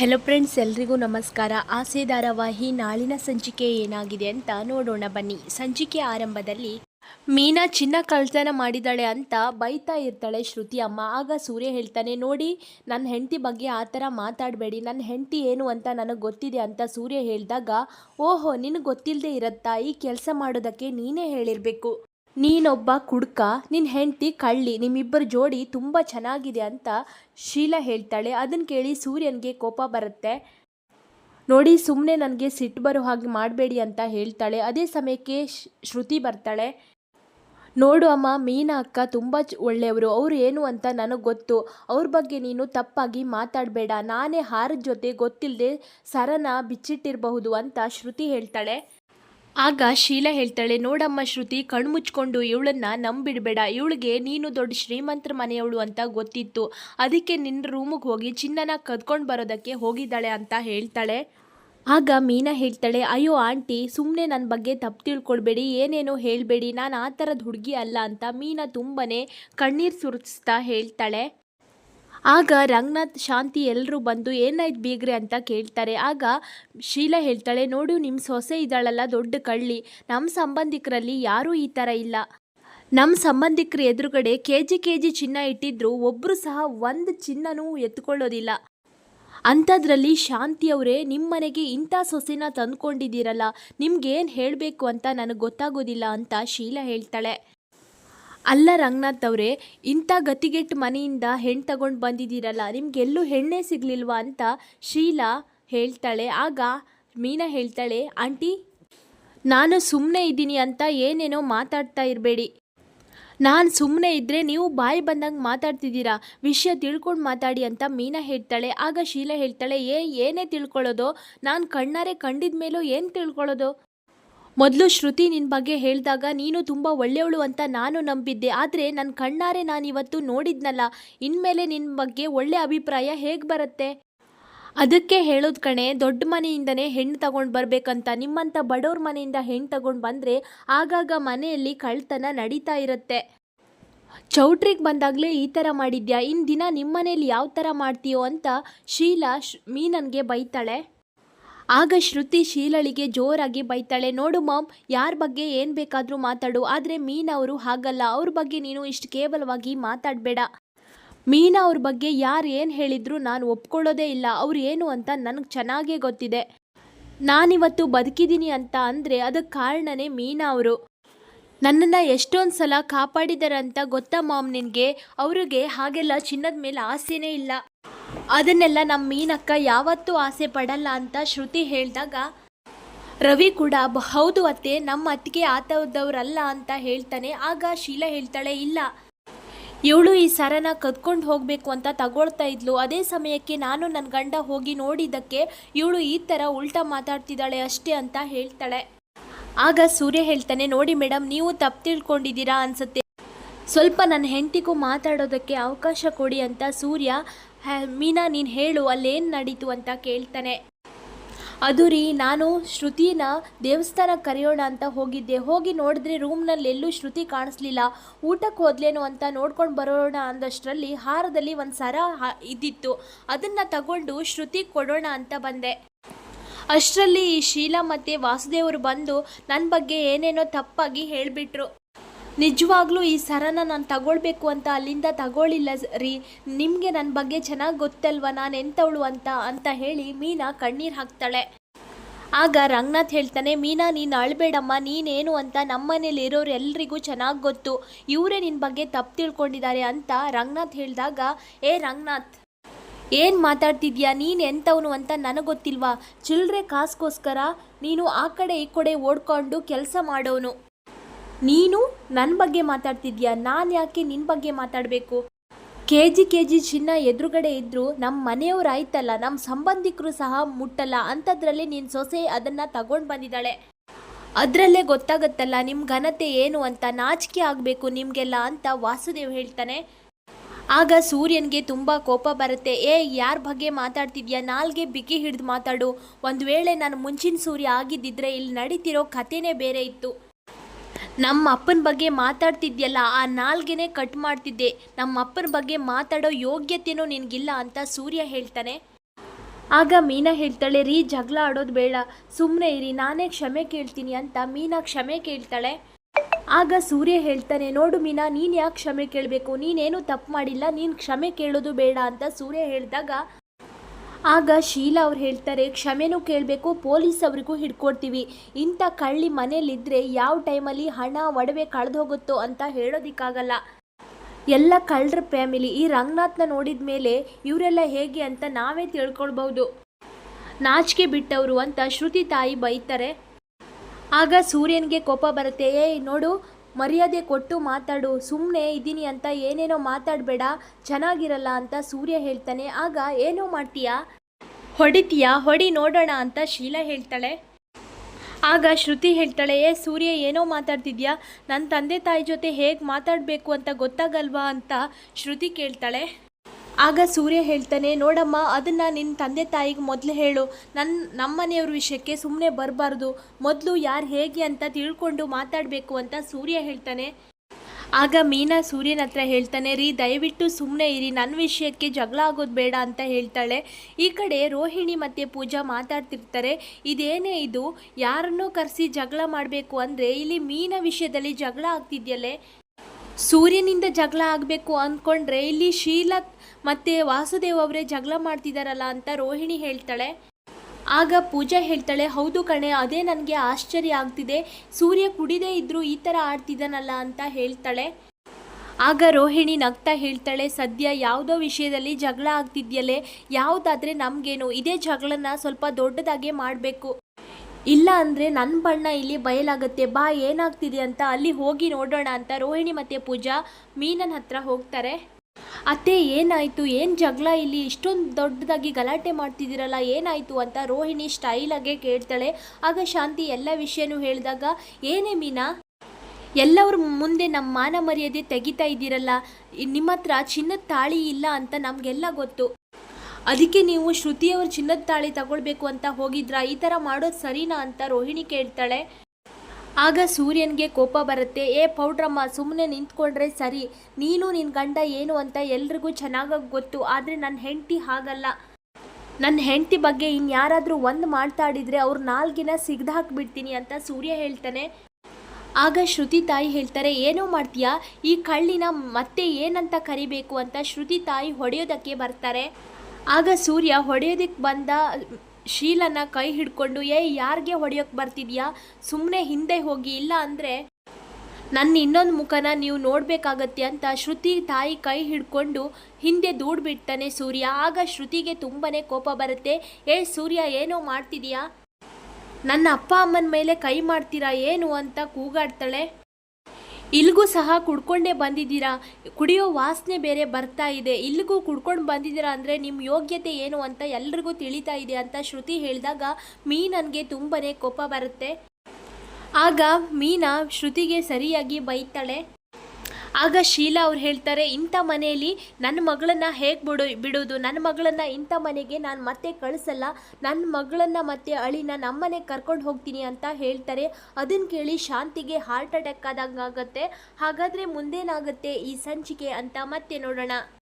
Hello friends ಎಲ್ರಿಗೂ ನಮಸ್ಕಾರ. ಆಸೆ ಧಾರಾವಾಹಿ ನಾಳಿನ ಸಂಚಿಕೆ ಏನಾಗಿದೆ ಅಂತ ನೋಡೋಣ ಬನ್ನಿ. ಸಂಚಿಕೆ ಆರಂಭದಲ್ಲಿ, ಮೀನಾ ಚಿನ್ನ ಕಳ್ತನ ಮಾಡಿದಾಳೆ ಅಂತ ಬೈತಾ ಇರ್ತಾಳೆ ಶ್ರುತಿ ಅಮ್ಮ. ಆಗ ಸೂರ್ಯ ಹೇಳ್ತಾನೆ, ನೋಡಿ ನನ್ನ ಹೆಂಡತಿ ಬಗ್ಗೆ ಆ ಥರ ಮಾತಾಡಬೇಡಿ. ನನ್ನ ಹೆಂಡತಿ ಏನು ಅಂತ ನನಗೆ ಗೊತ್ತಿದೆ ಅಂತ ಸೂರ್ಯ ಹೇಳಿದಾಗ, ಓಹೋ, ನಿನಗೆ ಗೊತ್ತಿಲ್ಲದೆ ಇರತ್ತಾ? ಈ ಕೆಲಸ ಮಾಡೋದಕ್ಕೆ ನೀನೇ ಹೇಳಿರಬೇಕು. ನೀನೊಬ್ಬ ಕುಡ್ಕ ನಿನ್ನ ಹೆಂಡತಿ ಕಳ್ಳಿ, ನಿಮ್ಮಿಬ್ಬರ ಜೋಡಿ ತುಂಬ ಚೆನ್ನಾಗಿದೆ ಅಂತ ಶೀಲಾ ಹೇಳ್ತಾಳೆ. ಅದನ್ನು ಕೇಳಿ ಸೂರ್ಯನಿಗೆ ಕೋಪ ಬರುತ್ತೆ. ನೋಡಿ ಸುಮ್ಮನೆ ನನಗೆ ಸಿಟ್ಟು ಬರೋ ಹಾಗೆ ಮಾಡಬೇಡಿ ಅಂತ ಹೇಳ್ತಾಳೆ. ಅದೇ ಸಮಯಕ್ಕೆ ಶ್ರುತಿ ಬರ್ತಾಳೆ. ನೋಡು ಅಮ್ಮ, ಮೀನಾ ಅಕ್ಕ ತುಂಬ ಒಳ್ಳೆಯವರು. ಅವರು ಏನು ಅಂತ ನನಗೆ ಗೊತ್ತು. ಅವ್ರ ಬಗ್ಗೆ ನೀನು ತಪ್ಪಾಗಿ ಮಾತಾಡಬೇಡ. ನಾನೇ ಹಾರದ ಜೊತೆ ಗೊತ್ತಿಲ್ಲದೆ ಸರನ ಬಿಚ್ಚಿಟ್ಟಿರಬಹುದು ಅಂತ ಶ್ರುತಿ ಹೇಳ್ತಾಳೆ. ಆಗ ಶೀಲಾ ಹೇಳ್ತಾಳೆ, ನೋಡಮ್ಮ ಶ್ರುತಿ, ಕಣ್ಮುಚ್ಕೊಂಡು ಇವಳನ್ನ ನಂಬಿಡಬೇಡ. ಇವಳಿಗೆ ನೀನು ದೊಡ್ಡ ಶ್ರೀಮಂತರ ಮನೆಯವಳು ಅಂತ ಗೊತ್ತಿತ್ತು. ಅದಕ್ಕೆ ನಿನ್ನ ರೂಮಿಗೆ ಹೋಗಿ ಚಿನ್ನನ ಕದ್ಕೊಂಡು ಬರೋದಕ್ಕೆ ಹೋಗಿದ್ದಾಳೆ ಅಂತ ಹೇಳ್ತಾಳೆ. ಆಗ ಮೀನಾ ಹೇಳ್ತಾಳೆ, ಅಯ್ಯೋ ಆಂಟಿ ಸುಮ್ಮನೆ ನನ್ನ ಬಗ್ಗೆ ತಪ್ಪು ತಿಳ್ಕೊಳ್ಬೇಡಿ, ಏನೇನೋ ಹೇಳಬೇಡಿ. ನಾನು ಆ ಥರದ ಹುಡುಗಿ ಅಲ್ಲ ಅಂತ ಮೀನಾ ತುಂಬನೇ ಕಣ್ಣೀರು ಸುರಿಸ್ತಾ ಹೇಳ್ತಾಳೆ. ಆಗ ರಂಗನಾಥ್, ಶಾಂತಿ ಎಲ್ಲರೂ ಬಂದು, ಏನಾಯ್ತು ಬೀಗ್ರೆ ಅಂತ ಕೇಳ್ತಾರೆ. ಆಗ ಶೀಲಾ ಹೇಳ್ತಾಳೆ, ನೋಡು ನಿಮ್ಮ ಸೊಸೆ ಇದ್ದಾಳಲ್ಲ, ದೊಡ್ಡ ಕಳ್ಳಿ. ನಮ್ಮ ಸಂಬಂಧಿಕರಲ್ಲಿ ಯಾರೂ ಈ ಥರ ಇಲ್ಲ. ನಮ್ಮ ಸಂಬಂಧಿಕರ ಎದುರುಗಡೆ ಕೆ ಜಿ ಕೆ ಜಿ ಚಿನ್ನ ಇಟ್ಟಿದ್ರು ಒಬ್ಬರು ಸಹ ಒಂದು ಚಿನ್ನನೂ ಎತ್ಕೊಳ್ಳೋದಿಲ್ಲ. ಅಂಥದ್ರಲ್ಲಿ ಶಾಂತಿಯವರೇ ನಿಮ್ಮ ಮನೆಗೆ ಇಂಥ ಸೊಸೆನ ತಂದ್ಕೊಂಡಿದ್ದೀರಲ್ಲ, ನಿಮ್ಗೇನು ಹೇಳಬೇಕು ಅಂತ ನನಗೆ ಗೊತ್ತಾಗೋದಿಲ್ಲ ಅಂತ ಶೀಲಾ ಹೇಳ್ತಾಳೆ. ಅಲ್ಲ ರಂಗನಾಥ್ ಅವರೇ, ಇಂಥ ಗತಿಗೆಟ್ಟು ಮನೆಯಿಂದ ಹೆಣ್ಣು ತಗೊಂಡು ಬಂದಿದ್ದೀರಲ್ಲ, ನಿಮ್ಗೆಲ್ಲೂ ಹೆಣ್ಣೇ ಸಿಗ್ಲಿಲ್ವಾ ಅಂತ ಶೀಲಾ ಹೇಳ್ತಾಳೆ. ಆಗ ಮೀನಾ ಹೇಳ್ತಾಳೆ, ಆಂಟಿ, ನಾನು ಸುಮ್ಮನೆ ಇದ್ದೀನಿ ಅಂತ ಏನೇನೋ ಮಾತಾಡ್ತಾ ಇರಬೇಡಿ. ನಾನು ಸುಮ್ಮನೆ ಇದ್ದರೆ ನೀವು ಬಾಯಿ ಬಂದಂಗೆ ಮಾತಾಡ್ತಿದ್ದೀರಾ? ವಿಷಯ ತಿಳ್ಕೊಂಡು ಮಾತಾಡಿ ಅಂತ ಮೀನಾ ಹೇಳ್ತಾಳೆ. ಆಗ ಶೀಲಾ ಹೇಳ್ತಾಳೆ, ಏ, ಏನೇ ತಿಳ್ಕೊಳ್ಳೋದು? ನಾನು ಕಣ್ಣಾರೆ ಕಂಡಿದ ಮೇಲೂ ಏನು ತಿಳ್ಕೊಳ್ಳೋದು? ಮೊದಲು ಶ್ರುತಿ ನಿನ್ನ ಬಗ್ಗೆ ಹೇಳಿದಾಗ ನೀನು ತುಂಬ ಒಳ್ಳೆಯವಳು ಅಂತ ನಾನು ನಂಬಿದ್ದೆ. ಆದರೆ ನನ್ನ ಕಣ್ಣಾರೆ ನಾನಿವತ್ತು ನೋಡಿದ್ನಲ್ಲ, ಇನ್ಮೇಲೆ ನಿನ್ನ ಬಗ್ಗೆ ಒಳ್ಳೆ ಅಭಿಪ್ರಾಯ ಹೇಗೆ ಬರುತ್ತೆ? ಅದಕ್ಕೆ ಹೇಳೋದು ಕಣೆ, ದೊಡ್ಡ ಮನೆಯಿಂದನೇ ಹೆಣ್ಣು ತಗೊಂಡು ಬರಬೇಕಂತ. ನಿಮ್ಮಂಥ ಬಡವ್ರ ಮನೆಯಿಂದ ಹೆಣ್ಣು ತಗೊಂಡು ಬಂದರೆ ಆಗಾಗ ಮನೆಯಲ್ಲಿ ಕಳ್ತನ ನಡೀತಾ ಇರುತ್ತೆ. ಚೌಟ್ರಿಗೆ ಬಂದಾಗಲೇ ಈ ಥರ ಮಾಡಿದ್ಯಾ? ಇನ್ನು ದಿನ ನಿಮ್ಮನೇಲಿ ಯಾವ ಥರ ಮಾಡ್ತೀಯೋ ಅಂತ ಶೀಲಾ ಶ್ ಮೀನನ್ಗೆ ಬೈತಾಳೆ. ಆಗ ಶ್ರುತಿ ಶೀಲಳಿಗೆ ಜೋರಾಗಿ ಬೈತಾಳೆ, ನೋಡು ಮಾಮ್, ಯಾರ ಬಗ್ಗೆ ಏನು ಬೇಕಾದರೂ ಮಾತಾಡು, ಆದರೆ ಮೀನಾ ಅವರು ಹಾಗಲ್ಲ, ಅವ್ರ ಬಗ್ಗೆ ನೀನು ಇಷ್ಟು ಕೇವಲವಾಗಿ ಮಾತಾಡಬೇಡ. ಮೀನಾ ಅವ್ರ ಬಗ್ಗೆ ಯಾರು ಏನು ಹೇಳಿದ್ರು ನಾನು ಒಪ್ಕೊಳ್ಳೋದೇ ಇಲ್ಲ, ಅವ್ರು ಏನು ಅಂತ ನನಗೆ ಚೆನ್ನಾಗೇ ಗೊತ್ತಿದೆ. ನಾನಿವತ್ತು ಬದುಕಿದ್ದೀನಿ ಅಂತ ಅಂದರೆ ಅದಕ್ಕೆ ಕಾರಣನೇ ಮೀನಾ ಅವರು. ನನ್ನನ್ನು ಎಷ್ಟೊಂದು ಸಲ ಕಾಪಾಡಿದಾರಂತ ಗೊತ್ತಾ ಮಾಮ್ ನಿನಗೆ? ಅವ್ರಿಗೆ ಹಾಗೆಲ್ಲ ಚಿನ್ನದ ಮೇಲೆ ಆಸೆನೇ ಇಲ್ಲ. ಅದನ್ನೆಲ್ಲ ನಮ್ಮ ಮೀನಕ್ಕ ಯಾವತ್ತೂ ಆಸೆ ಪಡಲ್ಲ ಅಂತ ಶ್ರುತಿ ಹೇಳಿದಾಗ ರವಿ ಕೂಡ ಹೌದು ಅತ್ತೆ ನಮ್ಮ ಅತ್ತಿಗೆ ಆತದವ್ರಲ್ಲ ಅಂತ ಹೇಳ್ತಾನೆ. ಆಗ ಶೀಲಾ ಹೇಳ್ತಾಳೆ ಇಲ್ಲ ಇವಳು ಈ ಸರನ ಕದ್ಕೊಂಡು ಹೋಗಬೇಕು ಅಂತ ತಗೊಳ್ತಾ ಇದ್ಲು. ಅದೇ ಸಮಯಕ್ಕೆ ನಾನು ನನ್ನ ಗಂಡ ಹೋಗಿ ನೋಡಿದ್ದಕ್ಕೆ ಇವಳು ಈ ಥರ ಉಲ್ಟಾ ಮಾತಾಡ್ತಿದ್ದಾಳೆ ಅಷ್ಟೇ ಅಂತ ಹೇಳ್ತಾಳೆ. ಆಗ ಸೂರ್ಯ ಹೇಳ್ತಾನೆ ನೋಡಿ ಮೇಡಮ್ ನೀವು ತಪ್ಪು ತಿಳ್ಕೊಂಡಿದ್ದೀರಾ ಅನ್ಸುತ್ತೆ. ಸ್ವಲ್ಪ ನನ್ನ ಹೆಂಡತಿಗೂ ಮಾತಾಡೋದಕ್ಕೆ ಅವಕಾಶ ಕೊಡಿ ಅಂತ ಸೂರ್ಯ "ಹ್ಯಾ, ಮೀನಾ, ನೀನು ಹೇಳು, ಅಲ್ಲೇನು ನಡೀತು ಅಂತ ಕೇಳ್ತಾನೆ. ಅದು ರೀ, ನಾನು ಶ್ರುತಿನ ದೇವಸ್ಥಾನಕ್ಕೆ ಕರೆಯೋಣ ಅಂತ ಹೋಗಿದ್ದೆ. ಹೋಗಿ ನೋಡಿದ್ರೆ ರೂಮ್ನಲ್ಲಿ ಎಲ್ಲೂ ಶ್ರುತಿ ಕಾಣಿಸ್ಲಿಲ್ಲ. ಊಟಕ್ಕೆ ಹೋದ್ಲೇನು ಅಂತ ನೋಡ್ಕೊಂಡು ಬರೋಣ ಅಂದಷ್ಟರಲ್ಲಿ ಹಾರದಲ್ಲಿ ಒಂದು ಸರ ಇದ್ದಿತ್ತು. ಅದನ್ನು ತಗೊಂಡು ಶ್ರುತಿ ಕೊಡೋಣ ಅಂತ ಬಂದೆ. ಅಷ್ಟರಲ್ಲಿ ಶೀಲಾ ಮತ್ತು ವಾಸುದೇವರು ಬಂದು ನನ್ನ ಬಗ್ಗೆ ಏನೇನೋ ತಪ್ಪಾಗಿ ಹೇಳಿಬಿಟ್ರು. ನಿಜವಾಗ್ಲೂ ಈ ಸರನ ನಾನು ತಗೊಳ್ಬೇಕು ಅಂತ ಅಲ್ಲಿಂದ ತಗೊಳ್ಳಿಲ್ಲ ರೀ. ನಿಮಗೆ ನನ್ನ ಬಗ್ಗೆ ಚೆನ್ನಾಗಿ ಗೊತ್ತಲ್ವ? ನಾನು ಎಂಥವಳು ಅಂತ ಅಂತ ಹೇಳಿ ಮೀನಾ ಕಣ್ಣೀರು ಹಾಕ್ತಾಳೆ. ಆಗ ರಂಗನಾಥ್ ಹೇಳ್ತಾನೆ, ಮೀನಾ, ನೀನು ಅಳಬೇಡಮ್ಮ. ನೀನೇನು ಅಂತ ನಮ್ಮನೇಲಿ ಇರೋರು ಎಲ್ರಿಗೂ ಚೆನ್ನಾಗಿ ಗೊತ್ತು. ಇವರೇ ನಿನ್ನ ಬಗ್ಗೆ ತಪ್ಪು ತಿಳ್ಕೊಂಡಿದ್ದಾರೆ ಅಂತ ರಂಗನಾಥ್ ಹೇಳಿದಾಗ, ಏ ರಂಗನಾಥ್, ಏನು ಮಾತಾಡ್ತಿದ್ಯಾ? ನೀನು ಎಂಥವನು ಅಂತ ನನಗೆ ಗೊತ್ತಿಲ್ವಾ? ಚಿಲ್ಲರೆ ಕಾಸ್ಗೋಸ್ಕರ ನೀನು ಆ ಕಡೆ ಈ ಕಡೆ ಓಡ್ಕೊಂಡು ಕೆಲಸ ಮಾಡೋನು. ನೀನು ನನ್ನ ಬಗ್ಗೆ ಮಾತಾಡ್ತಿದ್ಯಾ? ನಾನು ಯಾಕೆ ನಿನ್ನ ಬಗ್ಗೆ ಮಾತಾಡಬೇಕು? ಕೆ ಜಿ ಕೆ ಜಿ ಚಿನ್ನ ಎದುರುಗಡೆ ಇದ್ದರೂ ನಮ್ಮ ಮನೆಯವ್ರು ಆಯ್ತಲ್ಲ ನಮ್ಮ ಸಂಬಂಧಿಕರು ಸಹ ಮುಟ್ಟಲ್ಲ. ಅಂಥದ್ರಲ್ಲಿ ನಿನ್ನ ಸೊಸೆ ಅದನ್ನು ತಗೊಂಡು ಬಂದಿದ್ದಾಳೆ. ಅದರಲ್ಲೇ ಗೊತ್ತಾಗತ್ತಲ್ಲ ನಿಮ್ಮ ಘನತೆ ಏನು ಅಂತ, ನಾಚಿಕೆ ಆಗಬೇಕು ನಿಮಗೆಲ್ಲ ಅಂತ ವಾಸುದೇವ್ ಹೇಳ್ತಾನೆ. ಆಗ ಸೂರ್ಯನಿಗೆ ತುಂಬ ಕೋಪ ಬರುತ್ತೆ. ಏ, ಯಾರ ಬಗ್ಗೆ ಮಾತಾಡ್ತಿದ್ಯಾ? ನಾಲ್ಗೆ ಬಿಗಿ ಹಿಡಿದು ಮಾತಾಡು. ಒಂದು ವೇಳೆ ನಾನು ಮುಂಚಿನ ಸೂರ್ಯ ಆಗಿದ್ದಿದ್ರೆ ಇಲ್ಲಿ ನಡೀತಿರೋ ಕಥೆನೇ ಬೇರೆ ಇತ್ತು. ನಮ್ಮ ಅಪ್ಪನ ಬಗ್ಗೆ ಮಾತಾಡ್ತಿದ್ಯಲ್ಲ, ಆ ನಾಲ್ಗೆನೆ ಕಟ್ ಮಾಡ್ತಿದ್ದೆ. ನಮ್ಮ ಅಪ್ಪನ ಬಗ್ಗೆ ಮಾತಾಡೋ ಯೋಗ್ಯತೆನೂ ನಿನಗಿಲ್ಲ ಅಂತ ಸೂರ್ಯ ಹೇಳ್ತಾನೆ. ಆಗ ಮೀನಾ ಹೇಳ್ತಾಳೆ, ರೀ, ಜಗಳ ಆಡೋದು ಬೇಡ. ಸುಮ್ಮನೆ ಇರಿ, ನಾನೇ ಕ್ಷಮೆ ಕೇಳ್ತೀನಿ ಅಂತ ಮೀನಾ ಕ್ಷಮೆ ಕೇಳ್ತಾಳೆ. ಆಗ ಸೂರ್ಯ ಹೇಳ್ತಾನೆ, ನೋಡು ಮೀನಾ, ನೀನು ಯಾಕೆ ಕ್ಷಮೆ ಕೇಳಬೇಕು? ನೀನೇನು ತಪ್ಪು ಮಾಡಿಲ್ಲ, ನೀನು ಕ್ಷಮೆ ಕೇಳೋದು ಬೇಡ ಅಂತ ಸೂರ್ಯ ಹೇಳಿದಾಗ ಆಗ ಶೀಲಾ ಅವ್ರು ಹೇಳ್ತಾರೆ, ಕ್ಷಮೆನೂ ಕೇಳಬೇಕು, ಪೊಲೀಸ್ ಅವ್ರಿಗೂ ಹಿಡ್ಕೊಡ್ತೀವಿ. ಇಂಥ ಕಳ್ಳಿ ಮನೇಲಿದ್ದರೆ ಯಾವ ಟೈಮಲ್ಲಿ ಹಣ, ಒಡವೆ ಕಳೆದು ಹೋಗುತ್ತೋ ಅಂತ ಹೇಳೋದಿಕ್ಕಾಗಲ್ಲ. ಎಲ್ಲ ಕಳ್ಳರ ಫ್ಯಾಮಿಲಿ ಈ ರಂಗನಾಥ್ನ ನೋಡಿದ ಮೇಲೆ ಇವರೆಲ್ಲ ಹೇಗೆ ಅಂತ ನಾವೇ ತಿಳ್ಕೊಳ್ಬಹುದು. ನಾಚಿಕೆ ಬಿಟ್ಟವರು ಅಂತ ಶ್ರುತಿ ತಾಯಿ ಬೈತಾರೆ. ಆಗ ಸೂರ್ಯನಿಗೆ ಕೋಪ ಬರುತ್ತೆ, ಏಯ್, ನೋಡು, ಮರ್ಯಾದೆ ಕೊಟ್ಟು ಮಾತಾಡು ಸುಮ್ಮನೆ ಇದ್ದೀನಿ ಅಂತ ಏನೇನೋ ಮಾತಾಡಬೇಡ, ಚೆನ್ನಾಗಿರಲ್ಲ ಅಂತ ಸೂರ್ಯ ಹೇಳ್ತಾನೆ. ಆಗ, ಏನೋ ಮಾಡ್ತೀಯಾ? ಹೊಡಿತೀಯಾ? ಹೊಡಿ ನೋಡೋಣ ಅಂತ ಶೀಲಾ ಹೇಳ್ತಾಳೆ. ಆಗ ಶ್ರುತಿ ಹೇಳ್ತಾಳೆ, ಏ ಸೂರ್ಯ, ಏನೋ ಮಾತಾಡ್ತಿದ್ಯಾ? ನನ್ನ ತಂದೆ ತಾಯಿ ಜೊತೆ ಹೇಗೆ ಮಾತಾಡಬೇಕು ಅಂತ ಗೊತ್ತಾಗಲ್ವಾ? ಅಂತ ಶ್ರುತಿ ಕೇಳ್ತಾಳೆ. ಆಗ ಸೂರ್ಯ ಹೇಳ್ತಾನೆ, ನೋಡಮ್ಮ, ಅದನ್ನು ನಿನ್ನ ತಂದೆ ತಾಯಿಗೆ ಮೊದಲು ಹೇಳು. ನನ್ನ ನಮ್ಮನೆಯವ್ರ ವಿಷಯಕ್ಕೆ ಸುಮ್ಮನೆ ಬರಬಾರ್ದು. ಮೊದಲು ಯಾರು ಹೇಗೆ ಅಂತ ತಿಳ್ಕೊಂಡು ಮಾತಾಡಬೇಕು ಅಂತ ಸೂರ್ಯ ಹೇಳ್ತಾನೆ. ಆಗ ಮೀನಾ ಸೂರ್ಯನ ಹತ್ರ ಹೇಳ್ತಾನೆ, ರೀ, ದಯವಿಟ್ಟು ಸುಮ್ಮನೆ ಇರಿ ನನ್ನ ವಿಷಯಕ್ಕೆ ಜಗಳ ಆಗೋದು ಬೇಡ ಅಂತ ಹೇಳ್ತಾಳೆ. ಈ ಕಡೆ ರೋಹಿಣಿ ಮತ್ತು ಪೂಜಾ ಮಾತಾಡ್ತಿರ್ತಾರೆ, ಇದೇನೇ ಇದು? ಯಾರನ್ನೋ ಕರೆಸಿ ಜಗಳ ಮಾಡಬೇಕು ಅಂದರೆ ಇಲ್ಲಿ ಮೀನ ವಿಷಯದಲ್ಲಿ ಜಗಳ ಆಗ್ತಿದ್ಯಲ್ಲೇ? ಸೂರ್ಯನಿಂದ ಜಗಳ ಆಗಬೇಕು ಅಂದ್ಕೊಂಡ್ರೆ ಇಲ್ಲಿ ಶೀಲಾ ಮತ್ತು ವಾಸುದೇವ್ ಅವರೇ ಜಗಳ ಮಾಡ್ತಿದ್ದಾರಲ್ಲ ಅಂತ ರೋಹಿಣಿ ಹೇಳ್ತಾಳೆ. ಆಗ ಪೂಜಾ ಹೇಳ್ತಾಳೆ, ಹೌದು ಕಣೆ, ಅದೇ ನನಗೆ ಆಶ್ಚರ್ಯ ಆಗ್ತಿದೆ. ಸೂರ್ಯ ಕುಡಿದೇ ಇದ್ರೂ ಈ ಥರ ಆಡ್ತಿದ್ದಾನಲ್ಲ ಅಂತ ಹೇಳ್ತಾಳೆ. ಆಗ ರೋಹಿಣಿ ನಗ್ತಾ ಹೇಳ್ತಾಳೆ, ಸದ್ಯ ಯಾವುದೋ ವಿಷಯದಲ್ಲಿ ಜಗಳ ಆಗ್ತಿದ್ಯಲ್ಲೇ, ಯಾವುದಾದ್ರೆ ನಮಗೇನು? ಇದೇ ಜಗಳನ್ನ ಸ್ವಲ್ಪ ದೊಡ್ಡದಾಗೆ ಮಾಡಬೇಕು. ಇಲ್ಲ ಅಂದರೆ ನನ್ನ ಬಣ್ಣ ಇಲ್ಲಿ ಬಯಲಾಗುತ್ತೆ. ಬಾ, ಏನಾಗ್ತಿದೆ ಅಂತ ಅಲ್ಲಿ ಹೋಗಿ ನೋಡೋಣ, ಅಂತ ರೋಹಿಣಿ ಮತ್ತು ಪೂಜಾ ಮೀನನ ಹತ್ರ ಹೋಗ್ತಾರೆ. ಅತ್ತೆ, ಏನಾಯಿತು? ಏನು ಜಗಳ ಇಲ್ಲಿ? ಇಷ್ಟೊಂದು ದೊಡ್ಡದಾಗಿ ಗಲಾಟೆ ಮಾಡ್ತಿದ್ದೀರಲ್ಲ, ಏನಾಯಿತು ಅಂತ ರೋಹಿಣಿ ಸ್ಟೈಲಾಗೆ ಕೇಳ್ತಾಳೆ. ಆಗ ಶಾಂತಿ ಎಲ್ಲ ವಿಷಯನೂ ಹೇಳಿದಾಗ, ಏನೇ ಮೀನಾ? ಎಲ್ಲವ್ರ ಮುಂದೆ ನಮ್ಮ ಮಾನ ಮರ್ಯಾದೆ ತೆಗಿತಾ ಇದ್ದೀರಲ್ಲ ನಿಮ್ಮ ಹತ್ರ ಚಿನ್ನದ ತಾಳಿ ಇಲ್ಲ ಅಂತ ನಮಗೆಲ್ಲ ಗೊತ್ತು. ಅದಕ್ಕೆ ನೀವು ಶ್ರುತಿಯವ್ರ ಚಿನ್ನದ ತಾಳಿ ತಗೊಳ್ಬೇಕು ಅಂತ ಹೋಗಿದ್ರಾ? ಈ ಥರ ಮಾಡೋದು ಸರಿನಾ ಅಂತ ರೋಹಿಣಿ ಕೇಳ್ತಾಳೆ. ಆಗ ಸೂರ್ಯನಿಗೆ ಕೋಪ ಬರುತ್ತೆ, ಏ ಪೌಡ್ರಮ್ಮ ಸುಮ್ಮನೆ ನಿಂತ್ಕೊಂಡ್ರೆ ಸರಿ, ನೀನು ನಿನ್ನ ಗಂಡ ಏನು ಅಂತ ಎಲ್ರಿಗೂ ಚೆನ್ನಾಗ ಗೊತ್ತು, ಆದರೆ ನನ್ನ ಹೆಂಡತಿ ಹಾಗಲ್ಲ. ನನ್ನ ಹೆಂಡತಿ ಬಗ್ಗೆ ಇನ್ಯಾರಾದರೂ ಒಂದು ಮಾತಾಡಿದರೆ ಅವ್ರು ನಾಲ್ಗಿನ ಸಿಗ್ದು ಹಾಕ್ಬಿಡ್ತೀನಿ ಅಂತ ಸೂರ್ಯ ಹೇಳ್ತಾನೆ. ಆಗ ಶ್ರುತಿ ತಾಯಿ ಹೇಳ್ತಾರೆ, ಏನೋ ಮಾಡ್ತೀಯಾ? ಈ ಕಳ್ಳಿನ ಮತ್ತೆ ಏನಂತ ಕರಿಬೇಕು? ಅಂತ ಶ್ರುತಿ ತಾಯಿ ಹೊಡೆಯೋದಕ್ಕೆ ಬರ್ತಾರೆ. ಆಗ ಸೂರ್ಯ ಹೊಡೆಯೋದಕ್ಕೆ ಬಂದ ಶೀಲನ ಕೈ ಹಿಡ್ಕೊಂಡು ಏ ಯಾರಿಗೆ ಹೊಡೆಯೋಕೆ ಬರ್ತಿದ್ಯಾ? ಸುಮ್ಮನೆ ಹಿಂದೆ ಹೋಗಿ, ಇಲ್ಲ ಅಂದರೆ ನನ್ನ ಇನ್ನೊಂದು ಮುಖನ ನೀವು ನೋಡಬೇಕಾಗತ್ತೆ ಅಂತ ಶ್ರುತಿ ತಾಯಿ ಕೈ ಹಿಡ್ಕೊಂಡು ಹಿಂದೆ ದೂಡ್ಬಿಡ್ತಾನೆ ಸೂರ್ಯ. ಆಗ ಶ್ರುತಿಗೆ ತುಂಬಾ ಕೋಪ ಬರುತ್ತೆ. ಏ ಸೂರ್ಯ, ಏನೋ ಮಾಡ್ತಿದೀಯಾ? ನನ್ನ ಅಪ್ಪ ಅಮ್ಮನ ಮೇಲೆ ಕೈ ಮಾಡ್ತೀರಾ, ಏನು? ಅಂತ ಕೂಗಾಡ್ತಾಳೆ. ಇಲ್ಲಿಗೂ ಸಹ ಕುಡ್ಕೊಂಡೇ ಬಂದಿದ್ದೀರಾ? ಕುಡಿಯೋ ವಾಸನೆ ಬೇರೆ ಬರ್ತಾ ಇದೆ. ಇಲ್ಲಿಗೂ ಕುಡ್ಕೊಂಡು ಬಂದಿದ್ದೀರಾ ಅಂದರೆ ನಿಮ್ಮ ಯೋಗ್ಯತೆ ಏನು ಅಂತ ಎಲ್ರಿಗೂ ತಿಳಿತಾ ಇದೆ ಅಂತ ಶ್ರುತಿ ಹೇಳಿದಾಗ ಮೀನನ್ಗೆ ತುಂಬನೇ ಕೋಪ ಬರುತ್ತೆ. ಆಗ ಮೀನಾ ಶ್ರುತಿಗೆ ಸರಿಯಾಗಿ ಬೈತಾಳೆ. ಆಗ ಶೀಲಾ ಅವ್ರು ಹೇಳ್ತಾರೆ, ಇಂಥ ಮನೆಯಲ್ಲಿ ನನ್ನ ಮಗಳನ್ನು ಹೇಗೆ ಬಿಡು, ಬಿಡೋದು? ನನ್ನ ಮಗಳನ್ನು ಇಂಥ ಮನೆಗೆ ನಾನು ಮತ್ತೆ ಕಳಿಸಲ್ಲ. ನನ್ನ ಮಗಳನ್ನು ಮತ್ತೆ ಅಳಿನ ನಮ್ಮನೆ ಕರ್ಕೊಂಡು ಹೋಗ್ತೀನಿ ಅಂತ ಹೇಳ್ತಾರೆ. ಅದನ್ನು ಕೇಳಿ ಶಾಂತಿಗೆ ಹಾರ್ಟ್ ಅಟ್ಯಾಕ್ ಆದಂಗಾಗತ್ತೆ. ಹಾಗಾದರೆ ಮುಂದೇನಾಗುತ್ತೆ ಈ ಸಂಚಿಕೆ ಅಂತ ಮತ್ತೆ ನೋಡೋಣ.